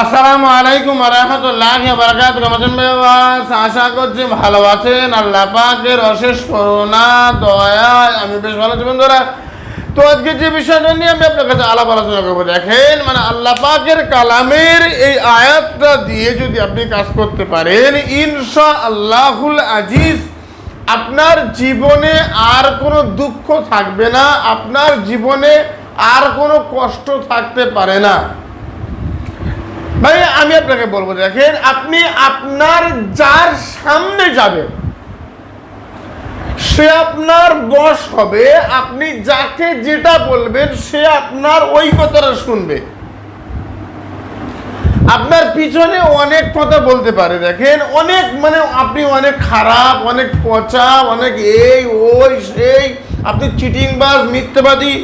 আসসালামু আলাইকুম রহমতুল্লাহ বারাকাত রমজান বেবাস আশা করছি ভালো আছেন। আল্লাহ পাকের অশেষ করোনা দয়া, আমি বেশ ভালো আছি বন্ধুরা। তো আজকে যে বিষয়টা নিয়ে আমি আপনার কাছে আলাপ আলোচনা করব, দেখেন মানে আল্লাহ পাকের কালামের এই আয়াতটা দিয়ে যদি আপনি কাজ করতে পারেন ইনশা আল্লাহুল আজিজ, আপনার জীবনে আর কোনো দুঃখ থাকবে না, আপনার জীবনে আর কোনো কষ্ট থাকতে পারে না। ভাই, আমি আপনাকে বলব, দেখেন, আপনি আপনার যার সামনে যাবেন, সে আপনার বস হবে, আপনি যাকে যেটা বলবেন, সে আপনার ওই কথাটা শুনবে। আপনার পিছনে অনেক কথা বলতে পারে, দেখেন, অনেক মানে আপনি অনেক খারাপ, অনেক পচা, অনেক এই, ওই, সেই, আপনি চিটিংবাজ, মিথ্যাবাদী।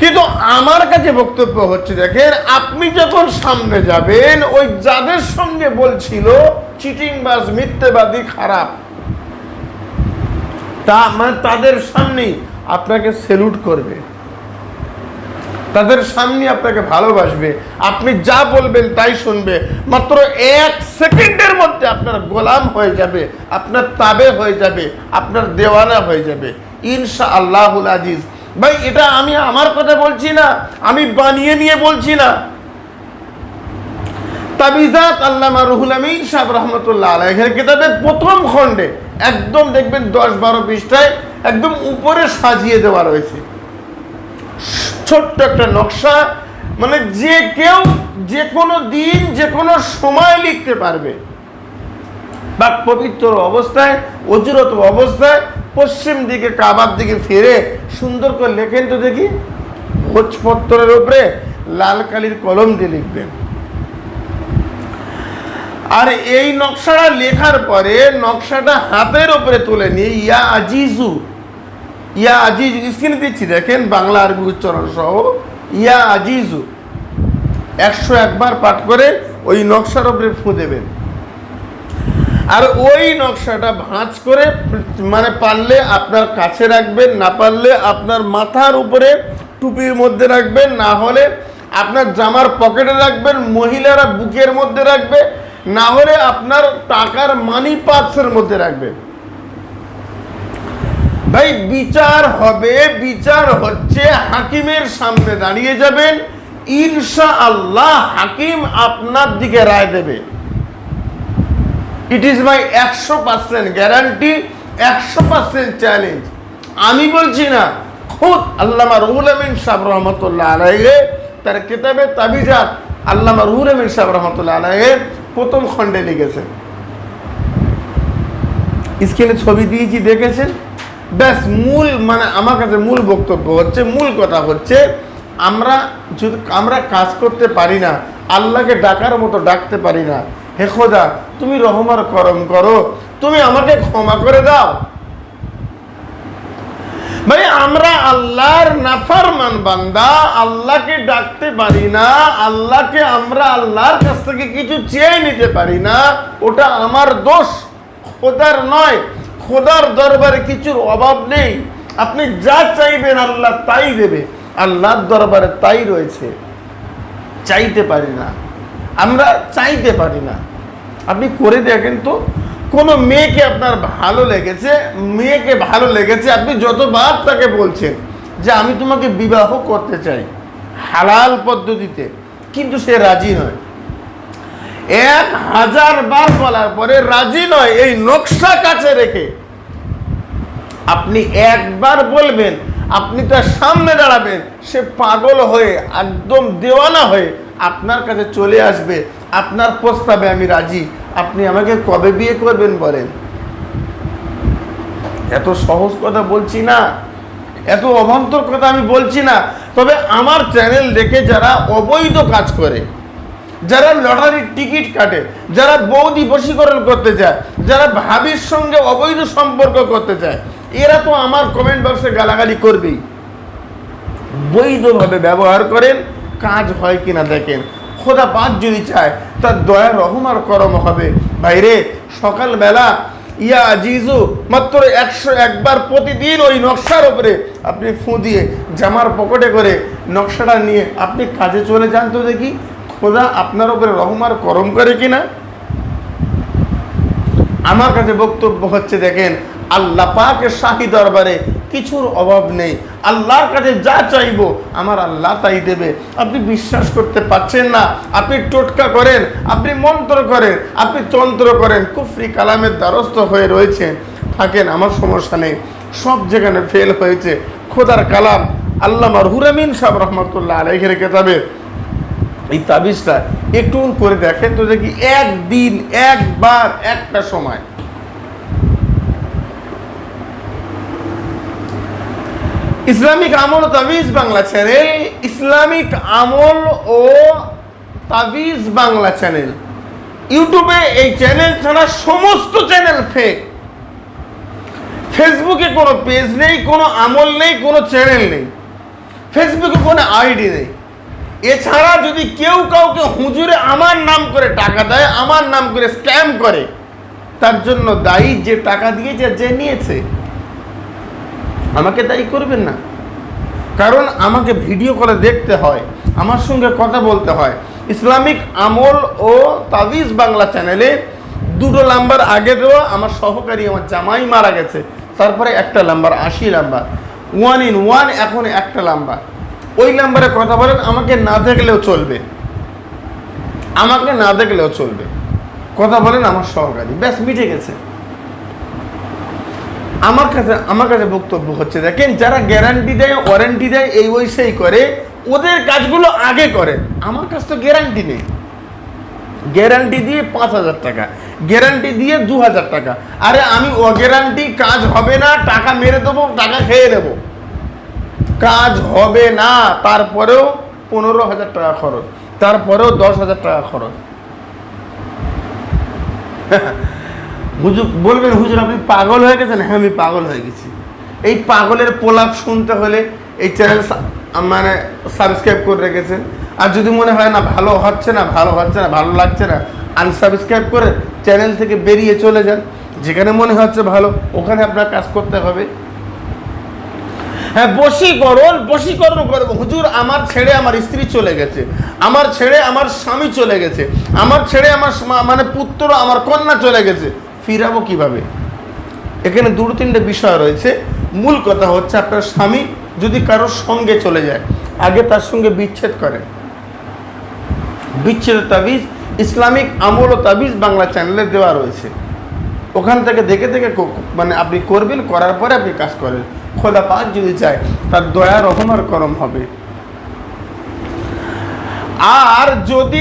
কিন্তু আমার কাছে বক্তব্য হচ্ছে, দেখেন, আপনি যখন সামনে যাবেন, ওই যাদের সঙ্গে বলছিল, চিটিংবাজ, মিথ্যেবাদী, খারাপ, তা মানে তাদের সামনেই আপনাকে সেলুট করবে। তাদের সামনে আপনাকে ভালোবাসবে। আপনি যা বলবেন তাই শুনবে। মাত্র এক সেকেন্ডের মধ্যে আপনার গোলাম হয়ে যাবে, আপনার তাবে হয়ে যাবে, আপনার দেওয়ানা হয়ে যাবে। ইনশা আল্লাহুল আজিজ ভাই, এটা আমি আমার কথা বলছি না, আমি বানিয়ে নিয়ে বলছি না। তাবিজাত আল্লামা রুহুল আমিন সাহেব রহমতুল্লাহ আলাইহের কিতাবের প্রথম খণ্ডে একদম দেখবেন দশ বারো পৃষ্ঠায় একদম উপরে সাজিয়ে দেওয়া রয়েছে। ছোট্ট একটা নকশা মানে যে কেউ যে কোনো দিন যে কোনো সময় লিখতে পারবে। বা পবিত্র অবস্থায়, অজুরত অবস্থায় পশ্চিম দিকে, কাবার দিকে ফিরে সুন্দর করে লেখেন তো দেখি। ভোজপত্রের উপরে লাল কালির কলম দিয়ে লিখবেন। আর এই নকশাটা লেখার পরে নকশাটা হাতের উপরে তুলে নিয়ে, ইয়া আজিজু, ইয়া আজিজ, স্ক্রিনে দিচ্ছি, দেখেন বাংলা আরবি উচ্চারণ সহ, ইয়া আজিজু। একশো একবার পাঠ করে ওই নকশার উপরে ফু দেবেন। আর ওই নকশাটা ভাঁজ করে মানে পারলে আপনার কাছে রাখবেন, না পারলে আপনার মাথার উপরে টুপির মধ্যে রাখবেন, না হলে আপনার জামার পকেটে রাখবেন, মহিলারা বুকের মধ্যে রাখবে, না হলে আপনার টাকার মানি পার্সের মধ্যে রাখবেন ভাই, বিচার হবে, বিচার হচ্ছে, হাকিমের সামনে দাঁড়িয়ে যাবেন ইনশা আল্লাহ হাকিম আপনার দিকে রায় দেবে। ইট ইজ মাই একশো পার্সেন্ট গ্যারান্টি একশো পার্সেন্ট চ্যালেঞ্জ আমি বলছি না, খুদ আল্লামা রুহুল আমিন সাহেব রহমতুল্লাহ আলাইহে, তার কিতাবে তাবিজাত আল্লামা রুহুল আমিন সাহেব রহমতুল্লাহ আলাইহে প্রথম খণ্ডে লিখেছেন স্ক্রিনে ছবি দিয়েছি, দেখেছেন? ব্যাস, মূল মানে আমার কাছে মূল বক্তব্য হচ্ছে, মূল কথা হচ্ছে, আমরা যদি আমরা কাজ করতে পারি না, আল্লাহকে ডাকার মতো ডাকতে পারি না হে খোদা, তুমি রহমার করম করো। তুমি আমাকে ক্ষমা করে দাও। ভাই, আমরা আল্লাহর নাফারমান বান্দা, আল্লাহকে ডাকতে পারি না, আল্লাহকে আমরা আল্লাহর কাছ থেকে কিছু চেয়ে নিতে পারি না, ওটা আমার দোষ, খোদার নয়। খোদার দরবারে কিছুর অভাব নেই। আপনি যা চাইবেন আল্লাহ তাই দেবে। আল্লাহর দরবারে তাই রয়েছে। চাইতে পারি না। আমরা চাইতে পারি না। আপনি করে দেখেন তো, কোনো মেয়েকে আপনার ভালো লেগেছে, মেয়েকে ভালো লেগেছে, আপনি যতবার তাকে বলছেন যে আমি তোমাকে বিবাহ করতে চাই, হালাল পদ্ধতিতে, কিন্তু সে রাজি নয়। এক হাজার বার বলার পরে রাজি নয় এই নকশা কাছে রেখে। আপনি একবার বলবেন, আপনি তার সামনে দাঁড়াবেন, সে পাগল হয়ে, একদম দেওয়ানা হয়ে আপনার কাছে চলে আসবে, আপনার প্রস্তাবে আমি রাজি। আপনি আমাকে কবে বিয়ে করবেন বলেন? এত সহজ কথা বলছি না, এত অভ্যন্তর কথা আমি বলছি না, তবে আমার চ্যানেল দেখে যারা অবৈধ কাজ করে, যারা লটারির টিকিট কাটে, যারা বৌদি বশীকরণ করতে চায় যারা ভাবির সঙ্গে অবৈধ সম্পর্ক করতে চায় এরা তো আমার কমেন্ট বক্সে গালাগালি করবেই। বৈধভাবে ব্যবহার করেন কাজ হয় কিনা দেখেন। খোদা পাঁচ যদি চায়, তার দয়া রহমার করম হবে। বাইরে, সকালবেলা, ইয়া আজিজু, মাত্র একশো একবার প্রতিদিন ওই নকশার উপরে আপনি ফু দিয়ে জামার পকেটে করে নকশাটা নিয়ে আপনি কাজে চলে যান তো দেখি। খোদা আপনার উপরে রহমার করম করে কিনা? আমার কাছে বক্তব্য হচ্ছে, দেখেন, আল্লাহ পাকের শাহী দরবারে কিছুর অভাব নেই। আল্লাহর কাছে যা চাইব, আমার আল্লাহ তাই দেবে। আপনি বিশ্বাস করতে পারছেন না। আপনি টোটকা করেন, আপনি মন্ত্র করেন, আপনি তন্ত্র করেন, কুফরি কালামের দ্বারস্থ হয়ে রয়েছেন। থাকেন, আমার সমস্যা নেই। সব যেখানে ফেল হয়েছে, খোদার কালাম আল্লাহ হুরামিন সাহেব রহমতুল্লাহ আলাইহের কেতাবে এই তাবিজটা একটু করে দেখেন তো দেখি একদিন, একবার, একটা সময়। ইসলামিক আমল ও তাবিজ বাংলা চ্যানেল ইসলামিক আমল ও তাবিজ বাংলা চ্যানেল ইউটিউবে এই চ্যানেল ছাড়া সমস্ত চ্যানেল ফেক ফেসবুকে কোনো পেজ নেই, কোনো আমল নেই, কোনো চ্যানেল নেই। ফেসবুকে কোনো আইডি নেই। এছাড়া যদি কেউ কাউকে হুজুরে আমার নাম করে টাকা দেয়, আমার নাম করে স্ক্যাম করে, তার জন্য দায়ী যে টাকা দিয়েছে যে নিয়েছে। আমাকে দায়ী করবেন না। কারণ আমাকে ভিডিও করে দেখতে হয়, আমার সঙ্গে কথা বলতে হয়। ইসলামিক আমল ও তাবিজ বাংলা চ্যানেলে দুটো নাম্বার আগে দেওয়া, আমার সহকারী আমার জামাই মারা গেছে। তারপরে একটা নাম্বার আশি নাম্বার ওয়ান ইন ওয়ান এখন একটা নাম্বার ওই নাম্বারে কথা বলেন, আমাকে না দেখলেও চলবে। আমাকে না দেখলেও চলবে। কথা বলেন আমার সহকারী। ব্যাস, মিটে গেছে। আমার কাছে আমার কাছে বক্তব্য হচ্ছে, দেখেন, যারা গ্যারান্টি দেয় ওয়ারেন্টি দেয়, এই ওই সেই করে, ওদের কাজগুলো আগে করে আমার কাছে তো গ্যারান্টি নেই। গ্যারান্টি দিয়ে পাঁচ হাজার টাকা। গ্যারান্টি দিয়ে দু হাজার টাকা। আরে, আমি ও গ্যারান্টি কাজ হবে না, টাকা মেরে দেবো, টাকা খেয়ে নেব। কাজ হবে না, তারপরেও পনেরো হাজার টাকা খরচ। তারপরেও দশ হাজার টাকা খরচ। হুজুর বলবেন, হুজুর, আপনি পাগল হয়ে গেছেন? হ্যাঁ আমি পাগল হয়ে গেছি। এই পাগলের পোলাপ শুনতে হলে এই চ্যানেল মানে সাবস্ক্রাইব করে রেখেছেন। আর যদি মনে হয়, না, ভালো হচ্ছে না, ভালো হচ্ছে না, ভালো লাগছে না আনসাবস্ক্রাইব করে চ্যানেল থেকে বেরিয়ে চলে যান। যেখানে মনে হচ্ছে ভালো, ওখানে আপনার কাজ করতে হবে। হ্যাঁ বশীকরণ বশীকরণ করব হুজুর, আমার ছেড়ে আমার স্ত্রী চলে গেছে। আমার ছেড়ে আমার স্বামী চলে গেছে। আমার ছেড়ে আমার মানে পুত্র, আমার কন্যা চলে গেছে। ফিরাবো কীভাবে? এখানে দুটো তিনটে বিষয় রয়েছে। মূল কথা হচ্ছে আপনার স্বামী যদি কারোর সঙ্গে চলে যায়, আগে তার সঙ্গে বিচ্ছেদ করেন। বিচ্ছেদ তাবিজ, ইসলামিক আমল ও তাবিজ বাংলা চ্যানেলে দেওয়া রয়েছে। ওখান থেকে দেখে দেখে মানে আপনি করবেন, করার পরে আপনি কাজ করেন। খোদা পাক যদি চায়, তার দয়া রহমার করম হবে। আর যদি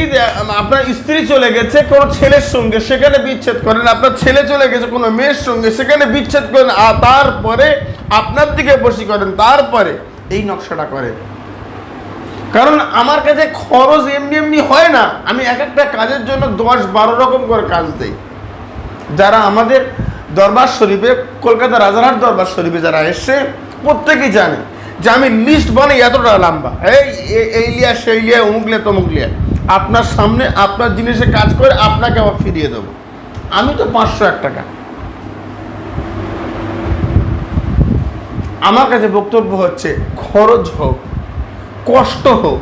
আপনার স্ত্রী চলে গেছে, কোনো ছেলের সঙ্গে, সেখানে বিচ্ছেদ করেন। আপনার ছেলে চলে গেছে, কোনো মেয়ের সঙ্গে, সেখানে বিচ্ছেদ করেন। আর তারপরে আপনার দিকে বসি করেন, তারপরে এই নকশাটা করেন। কারণ আমার কাছে খরচ এমনি এমনি হয় না। আমি এক একটা কাজের জন্য দশ বারো রকম করে কাজ দিই। যারা আমাদের দরবার শরীফে, কলকাতা রাজারহাট দরবার শরীফে যারা এসছে, প্রত্যেকেই জানে। যে আমি লিস্ট বানাই এতটা লম্বা। এই এই লিয়া, সেই লিয়া, অমুক লিয়া, তমুক লিয়া। আপনার সামনে আপনার জিনিসে কাজ করে আপনাকে আবার ফিরিয়ে দেবো। আমি তো পাঁচশো এক টাকা। আমার কাছে বক্তব্য হচ্ছে, খরচ হোক, কষ্ট হোক,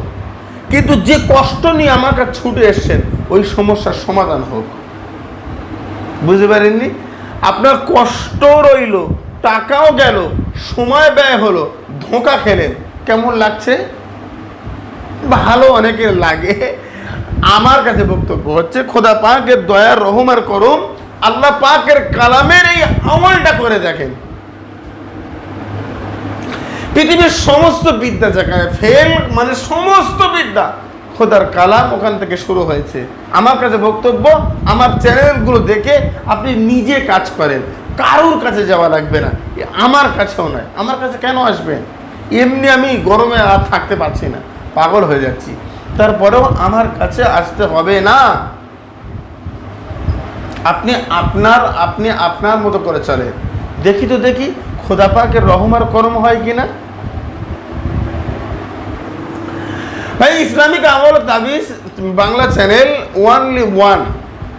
কিন্তু যে কষ্ট নিয়ে আমার কাছে ছুটে এসছেন, ওই সমস্যার সমাধান হোক। বুঝতে পারেননি? আপনার কষ্ট রইল, টাকাও গেল সময় ব্যয় হলো, ধোঁকা খেলেন। কেমন লাগছে? ভালো অনেকের লাগে। আমার কাছে বক্তব্য হচ্ছে, খোদা পাকের দয়া রহমার করম আল্লাহ পাকের কালামের এই আমলটা করে দেখেন। পৃথিবীর সমস্ত বিদ্যা যেখানে ফেল মানে সমস্ত বিদ্যা খোদার কালাম ওখান থেকে শুরু হয়েছে। আমার কাছে বক্তব্য, আমার চ্যানেলগুলো দেখে আপনি নিজে কাজ করেন। কারোর কাছে যাওয়া লাগবে না। আমার কাছেও নয়। আমার কাছে কেন আসবেন এমনি আমি গরমে আর থাকতে পারছি না। পাগল হয়ে যাচ্ছি। তারপরেও আমার কাছে আসতে হবে না। আপনি আপনার আপনি আপনার মতো করে চলে। দেখি তো দেখি খোদা পাকের রহমার কর্ম হয় কি না ভাই, ইসলামিক আমল তাবিজ, Bangla channel only one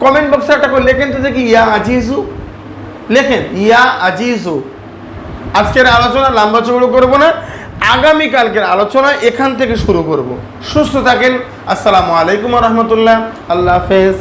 comment বক্সে একটা করে লেখেন তো দেখি, ইয়া আজিজু। লেখেন, ইয়া আজিজু। আজকের আলোচনা লম্বা চৌড়ো করব না আগামীকালকের আলোচনা এখান থেকে শুরু করব। সুস্থ থাকেন, আসসালামু আলাইকুম রহমতুল্লাহ, আল্লাহ হাফেজ।